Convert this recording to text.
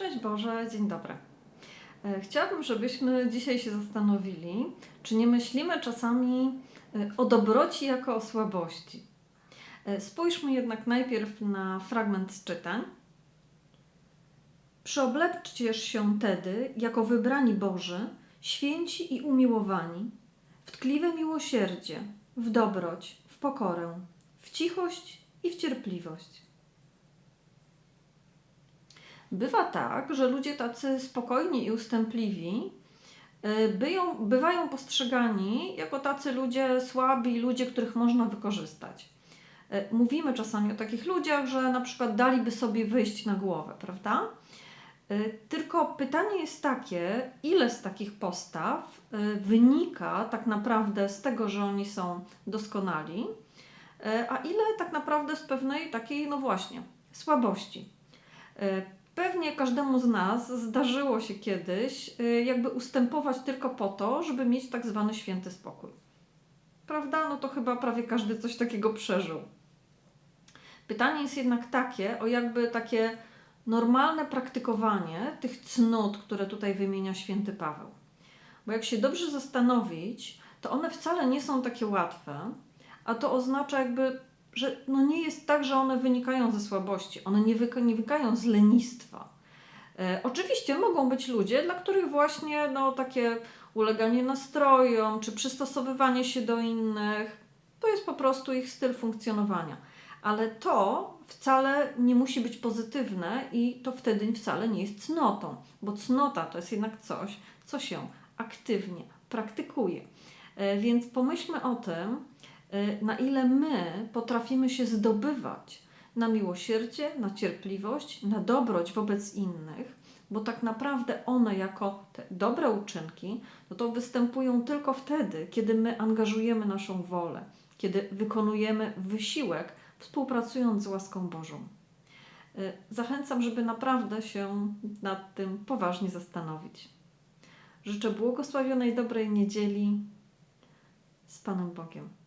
Szczęść Boże, dzień dobry. E, Chciałabym, żebyśmy dzisiaj się zastanowili, czy nie myślimy czasami e, o dobroci jako o słabości. E, Spójrzmy jednak najpierw na fragment z czytań. Przyobleczcież się tedy, jako wybrani Boży, święci i umiłowani, w tkliwe miłosierdzie, w dobroć, w pokorę, w cichość i w cierpliwość. Bywa tak, że ludzie tacy spokojni i ustępliwi y, byją, bywają postrzegani jako tacy ludzie słabi, ludzie, których można wykorzystać. Y, Mówimy czasami o takich ludziach, że na przykład daliby sobie wyjść na głowę, prawda? Y, Tylko pytanie jest takie, ile z takich postaw wynika tak naprawdę z tego, że oni są doskonali, a ile tak naprawdę z pewnej takiej, no właśnie, słabości. Pewnie każdemu z nas zdarzyło się kiedyś, y, jakby ustępować tylko po to, żeby mieć tak zwany święty spokój. Prawda? No to chyba prawie każdy coś takiego przeżył. Pytanie jest jednak takie, o jakby takie normalne praktykowanie tych cnót, które tutaj wymienia święty Paweł. Bo jak się dobrze zastanowić, to one wcale nie są takie łatwe, a to oznacza jakby, że no nie jest tak, że one wynikają ze słabości, one nie, wynikają z lenistwa. E, oczywiście mogą być ludzie, dla których właśnie no, takie uleganie nastrojom czy przystosowywanie się do innych to jest po prostu ich styl funkcjonowania. Ale to wcale nie musi być pozytywne i to wtedy wcale nie jest cnotą, bo cnota to jest jednak coś, co się aktywnie praktykuje. E, Więc pomyślmy o tym, na ile my potrafimy się zdobywać na miłosierdzie, na cierpliwość, na dobroć wobec innych, bo tak naprawdę one jako te dobre uczynki, no to występują tylko wtedy, kiedy my angażujemy naszą wolę, kiedy wykonujemy wysiłek, współpracując z łaską Bożą. Y, Zachęcam, żeby naprawdę się nad tym poważnie zastanowić. Życzę błogosławionej dobrej niedzieli z Panem Bogiem.